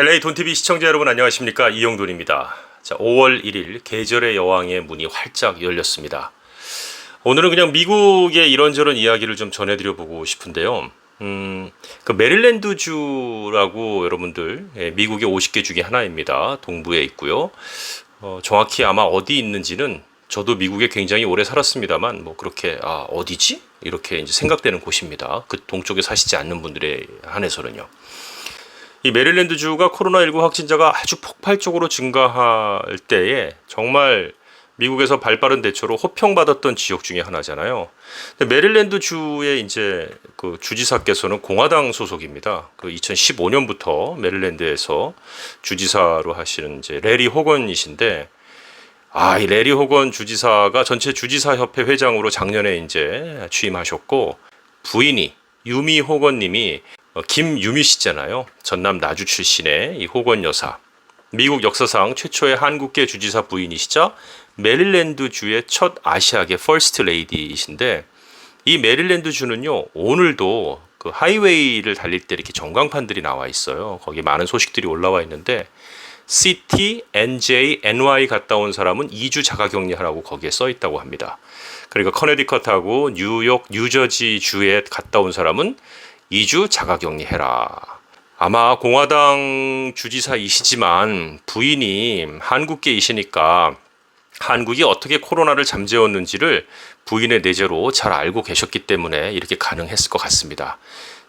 LA 돈TV 시청자 여러분 안녕하십니까 이영돈입니다. 자, 5월 1일 계절의 여왕의 문이 활짝 열렸습니다. 오늘은 그냥 미국의 이런저런 이야기를 좀 전해드려 보고 싶은데요. 음, 그 메릴랜드 주라고 여러분들 예, 미국의 50개 중에 하나입니다. 동부에 있고요. 어, 정확히 아마 어디 있는지는 저도 미국에 굉장히 오래 살았습니다만 뭐 그렇게 아 어디지 이렇게 이제 생각되는 곳입니다. 그 동쪽에 사시지 않는 분들에 한해서는요. 이 메릴랜드 주가 코로나19 확진자가 아주 폭발적으로 증가할 때에 정말 미국에서 발빠른 대처로 호평받았던 지역 중에 하나잖아요. 근데 메릴랜드 주의 이제 그 주지사께서는 공화당 소속입니다. 그 2015년부터 메릴랜드에서 주지사로 하시는 이제 레리 호건이신데 아, 이 레리 호건 주지사가 전체 주지사 협회 회장으로 작년에 이제 취임하셨고 부인이 유미 호건님이 어, 김유미 씨잖아요. 전남 나주 출신의 이 호건 여사. 미국 역사상 최초의 한국계 주지사 부인이시자 메릴랜드 주의 첫 아시아계 퍼스트 레이디이신데 이 메릴랜드 주는요 오늘도 그 하이웨이를 달릴 때 이렇게 전광판들이 나와 있어요. 거기 많은 소식들이 올라와 있는데 CT, NJ, NY 갔다 온 사람은 2주 자가격리하라고 거기에 써 있다고 합니다. 그러니까 커네디컷하고 뉴욕, 뉴저지 주에 갔다 온 사람은 2주 자가격리해라. 아마 공화당 주지사이시지만 부인이 한국계이시니까 한국이 어떻게 코로나를 잠재웠는지를 부인의 내재로 잘 알고 계셨기 때문에 이렇게 가능했을 것 같습니다.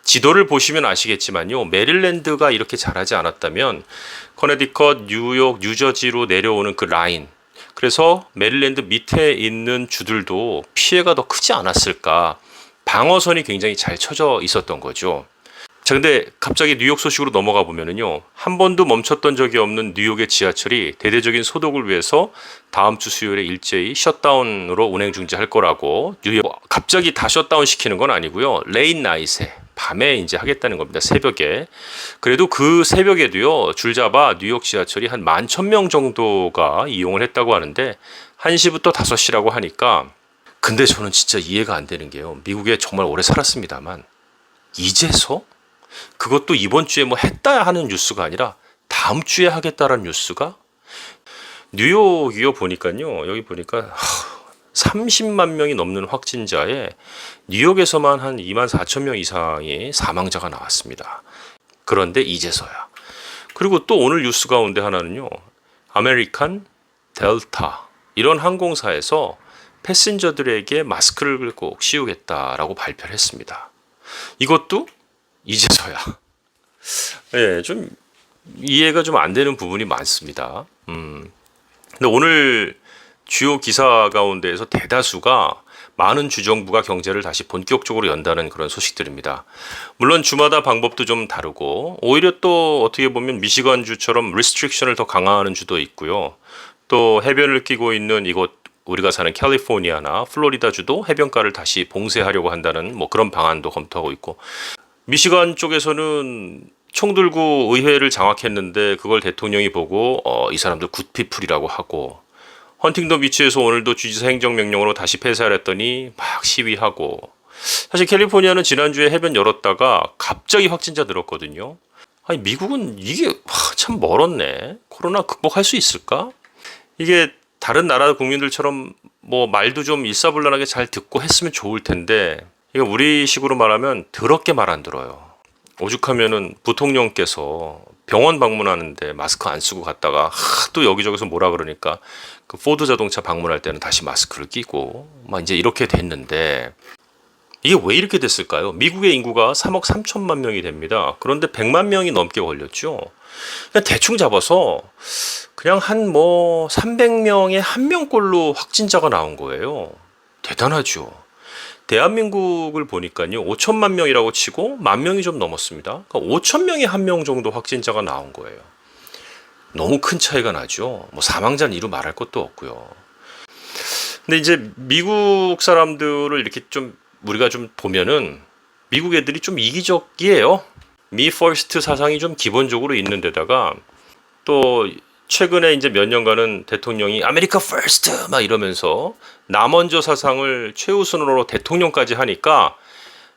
지도를 보시면 아시겠지만요. 메릴랜드가 이렇게 잘하지 않았다면 커네디컷, 뉴욕, 뉴저지로 내려오는 그 라인 그래서 메릴랜드 밑에 있는 주들도 피해가 더 크지 않았을까 방어선이 굉장히 잘 쳐져 있었던 거죠. 자, 근데 갑자기 뉴욕 소식으로 넘어가 보면은요, 한 번도 멈췄던 적이 없는 뉴욕의 지하철이 대대적인 소독을 위해서 다음 주 수요일에 일제히 셧다운으로 운행 중지할 거라고 뉴욕 갑자기 다 셧다운 시키는 건 아니고요, 레인 나이트에 밤에 이제 하겠다는 겁니다. 새벽에. 그래도 그 새벽에도요, 줄 잡아 뉴욕 지하철이 한 만 천 명 정도가 이용을 했다고 하는데 1시부터 5시라고 하니까 근데 저는 진짜 이해가 안 되는 게요. 미국에 정말 오래 살았습니다만 이제서 그것도 이번 주에 뭐 했다 하는 뉴스가 아니라 다음 주에 하겠다라는 뉴스가 뉴욕이요 보니까요. 여기 보니까 30만 명이 넘는 확진자에 뉴욕에서만 한 2만 4천 명 이상의 사망자가 나왔습니다. 그런데 이제서야. 그리고 또 오늘 뉴스 가운데 하나는요. 아메리칸, 델타 이런 항공사에서 패신저들에게 마스크를 꼭 씌우겠다라고 발표를 했습니다. 이것도 이제서야. 예, 좀 이해가 좀 안 되는 부분이 많습니다. 음. 근데 오늘 주요 기사 가운데에서 대다수가 많은 주정부가 경제를 다시 본격적으로 연다는 그런 소식들입니다. 물론 주마다 방법도 좀 다르고 오히려 또 어떻게 보면 미시건주처럼 리스트릭션을 더 강화하는 주도 있고요. 또 해변을 끼고 있는 이곳 우리가 사는 캘리포니아나 플로리다주도 해변가를 다시 봉쇄하려고 한다는 뭐 그런 방안도 검토하고 있고 미시간 쪽에서는 총 들고 의회를 장악했는데 그걸 대통령이 보고 어, 이 사람들 굿피플이라고 하고 헌팅턴 비치에서 오늘도 주지사 행정명령으로 다시 폐쇄하랬더니 막 시위하고 사실 캘리포니아는 지난주에 해변 열었다가 갑자기 확진자 늘었거든요. 아니 미국은 이게 와, 참 멀었네. 코로나 극복할 수 있을까? 이게 다른 나라 국민들처럼 뭐 말도 좀 일사불란하게 잘 듣고 했으면 좋을 텐데 이거 우리식으로 말하면 더럽게 말 안 들어요. 오죽하면은 부통령께서 병원 방문하는데 마스크 안 쓰고 갔다가 하도 여기저기서 뭐라 그러니까 그 포드 자동차 방문할 때는 다시 마스크를 끼고 막 이제 이렇게 됐는데 이게 왜 이렇게 됐을까요? 미국의 인구가 3억 3천만 명이 됩니다. 그런데 100만 명이 넘게 걸렸죠. 그냥 대충 잡아서 그냥 한 뭐 300명에 한 명꼴로 확진자가 나온 거예요. 대단하죠. 대한민국을 보니까요 5천만 명이라고 치고 만 명이 좀 넘었습니다. 그러니까 5천 명에 한 명 정도 확진자가 나온 거예요. 너무 큰 차이가 나죠. 뭐 사망자는 이루 말할 것도 없고요. 근데 이제 미국 사람들을 이렇게 좀 우리가 좀 보면은 미국 애들이 좀 이기적이에요. 미 퍼스트 사상이 좀 기본적으로 있는 데다가 또 최근에 이제 몇 년간은 대통령이 아메리카 퍼스트 막 이러면서 나 먼저 사상을 최우선으로 대통령까지 하니까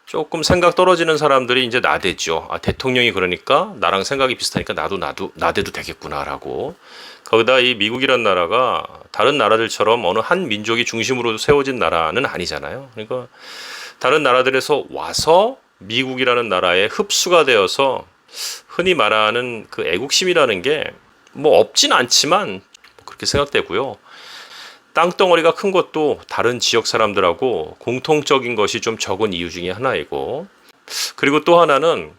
조금 생각 떨어지는 사람들이 이제 나대죠. 아, 대통령이 그러니까 나랑 생각이 비슷하니까 나도 나도 나대도 되겠구나라고. 거기다 이 미국이란 나라가 다른 나라들처럼 어느 한 민족이 중심으로 세워진 나라는 아니잖아요. 그러니까 다른 나라들에서 와서 미국이라는 나라에 흡수가 되어서 흔히 말하는 그 애국심이라는 게 뭐 없진 않지만 그렇게 생각되고요. 땅덩어리가 큰 것도 다른 지역 사람들하고 공통적인 것이 좀 적은 이유 중에 하나이고 그리고 또 하나는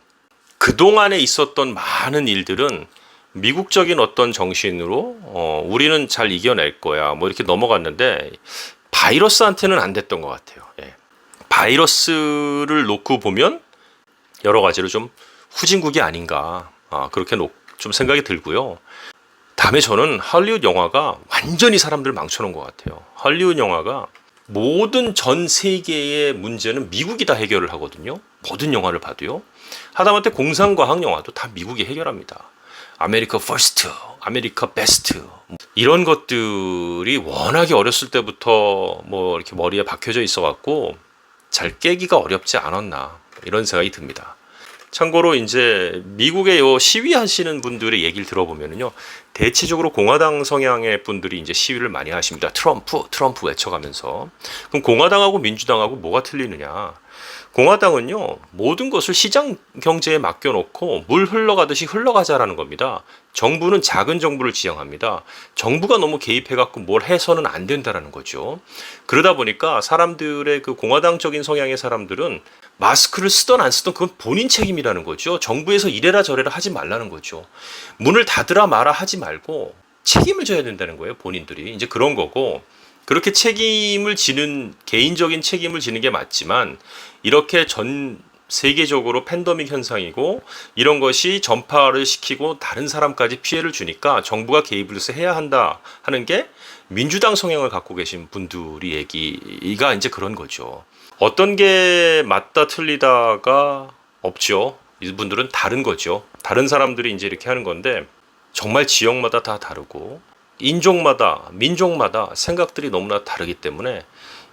그동안에 있었던 많은 일들은 미국적인 어떤 정신으로 어, 우리는 잘 이겨낼 거야 뭐 이렇게 넘어갔는데 바이러스한테는 안 됐던 것 같아요. 예. 바이러스를 놓고 보면 여러 가지로 좀 후진국이 아닌가 아, 그렇게 놓, 좀 생각이 들고요. 다음에 저는 할리우드 영화가 완전히 사람들을 망쳐놓은 것 같아요. 할리우드 영화가 모든 전 세계의 문제는 미국이 다 해결을 하거든요. 모든 영화를 봐도요. 하다못해 공상과학 영화도 다 미국이 해결합니다. 아메리카 퍼스트, 아메리카 베스트 이런 것들이 워낙에 어렸을 때부터 뭐 이렇게 머리에 박혀져 있어갖고 잘 깨기가 어렵지 않았나 이런 생각이 듭니다. 참고로 이제 미국의 요 시위하시는 분들의 얘기를 들어보면요 대체적으로 공화당 성향의 분들이 이제 시위를 많이 하십니다. 트럼프, 트럼프 외쳐가면서 그럼 공화당하고 민주당하고 뭐가 틀리느냐? 공화당은요 모든 것을 시장 경제에 맡겨놓고 물 흘러가듯이 흘러가자라는 겁니다. 정부는 작은 정부를 지향합니다. 정부가 너무 개입해갖고 뭘 해서는 안 된다라는 거죠. 그러다 보니까 사람들의 그 공화당적인 성향의 사람들은 마스크를 쓰던 안 쓰던 그건 본인 책임이라는 거죠. 정부에서 이래라 저래라 하지 말라는 거죠. 문을 닫으라 마라 하지 말고 책임을 져야 된다는 거예요. 본인들이 이제 그런 거고 그렇게 책임을 지는 개인적인 책임을 지는 게 맞지만 이렇게 전 세계적으로 팬데믹 현상이고 이런 것이 전파를 시키고 다른 사람까지 피해를 주니까 정부가 개입을 해야 한다 하는 게 민주당 성향을 갖고 계신 분들이 얘기가 이제 그런 거죠. 어떤 게 맞다 틀리다가 없죠. 이분들은 다른 거죠. 다른 사람들이 이제 이렇게 하는 건데 정말 지역마다 다 다르고 인종마다 민족마다 생각들이 너무나 다르기 때문에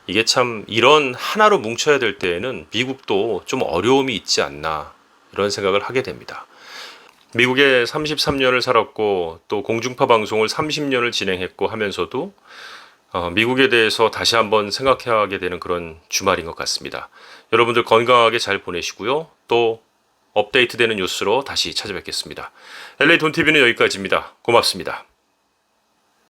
이게 참 이런 하나로 뭉쳐야 될 때에는 미국도 좀 어려움이 있지 않나 이런 생각을 하게 됩니다. 미국에 33년을 살았고 또 공중파 방송을 30년을 진행했고 하면서도 어, 미국에 대해서 다시 한번 생각해야 되는 그런 주말인 것 같습니다. 여러분들 건강하게 잘 보내시고요. 또 업데이트되는 뉴스로 다시 찾아뵙겠습니다. LA 돈 TV는 여기까지입니다. 고맙습니다.